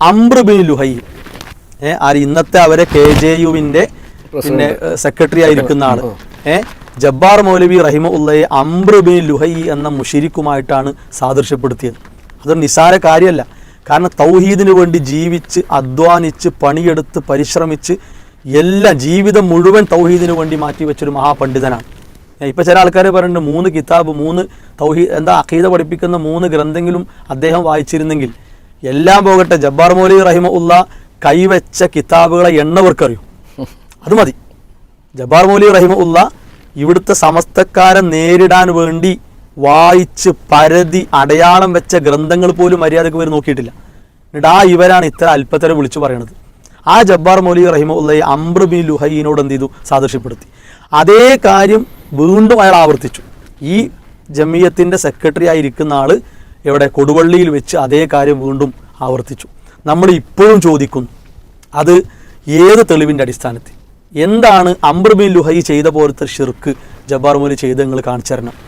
അംബ്ര bin ലുഹൈ. ഏഹ് ആര് ഇന്നത്തെ അവരെ കെ ജെ യുവിന്റെ പിന്നെ സെക്രട്ടറി ആയിരിക്കുന്ന ആൾ ഏഹ് ജബ്ബാർ മൗലവി റഹിമ ഉള്ളയെ അംബ്ര ബിൻ ലുഹൈ എന്ന മുഷിരിക്കുമായിട്ടാണ് സാദൃശ്യപ്പെടുത്തിയത്. അതൊരു നിസാര കാര്യമല്ല. കാരണം തൗഹീദിന് വേണ്ടി ജീവിച്ച് അധ്വാനിച്ച് പണിയെടുത്ത് പരിശ്രമിച്ച് എല്ലാ ജീവിതം മുഴുവൻ തൗഹീദിന് വേണ്ടി മാറ്റിവെച്ചൊരു മഹാപണ്ഡിതനാണ്. ഇപ്പൊ ചില ആൾക്കാർ പറയുന്നുണ്ട് മൂന്ന് കിതാബ് മൂന്ന് തൗഹീദ് എന്താ അഖീദ പഠിപ്പിക്കുന്ന മൂന്ന് ഗ്രന്ഥങ്ങളും അദ്ദേഹം വായിച്ചിരുന്നെങ്കിൽ എല്ലാം പോകട്ടെ. ജബ്ബാർ മൗലി റഹിമ ഉള്ള കൈവച്ച കിതാബുകളെ എണ്ണവർക്കറിയും അത് മതി. ജബ്ബാർ മൗലി റഹിമ ഉള്ള ഇവിടുത്തെ സമസ്തക്കാരെ നേരിടാൻ വേണ്ടി വായിച്ച് പരതി അടയാളം വെച്ച ഗ്രന്ഥങ്ങൾ പോലും മര്യാദയ്ക്ക് വരെ നോക്കിയിട്ടില്ല. എന്നിട്ട് ആ ഇവരാണ് ഇത്ര അല്പത്തരം വിളിച്ചു പറയണത്. ആ ജബ്ബാർ മൗലി റഹിമ ഉള്ളയെ അമ്രബി ബിൻ ലുഹൈനോട് എന്ത് ചെയ്തു? സാദൃശ്യപ്പെടുത്തി. അതേ കാര്യം വീണ്ടും അയാൾ ആവർത്തിച്ചു. ഈ ജമിയത്തിന്റെ സെക്രട്ടറി ആയിരിക്കുന്ന ആൾ ഇവിടെ കൊടുവള്ളിയിൽ വെച്ച് അതേ കാര്യം വീണ്ടും ആവർത്തിച്ചു. നമ്മൾ ഇപ്പോഴും ചോദിക്കുന്നു അത് ഏത് തെളിവിന്റെ അടിസ്ഥാനത്തിൽ? എന്താണ് അംബ്ര ലുഹൈ ചെയ്ത പോലത്തെ ഷിർക്ക് ജബ്ബാർ മോലി ചെയ്ത് നിങ്ങൾ കാണിച്ചു തരണം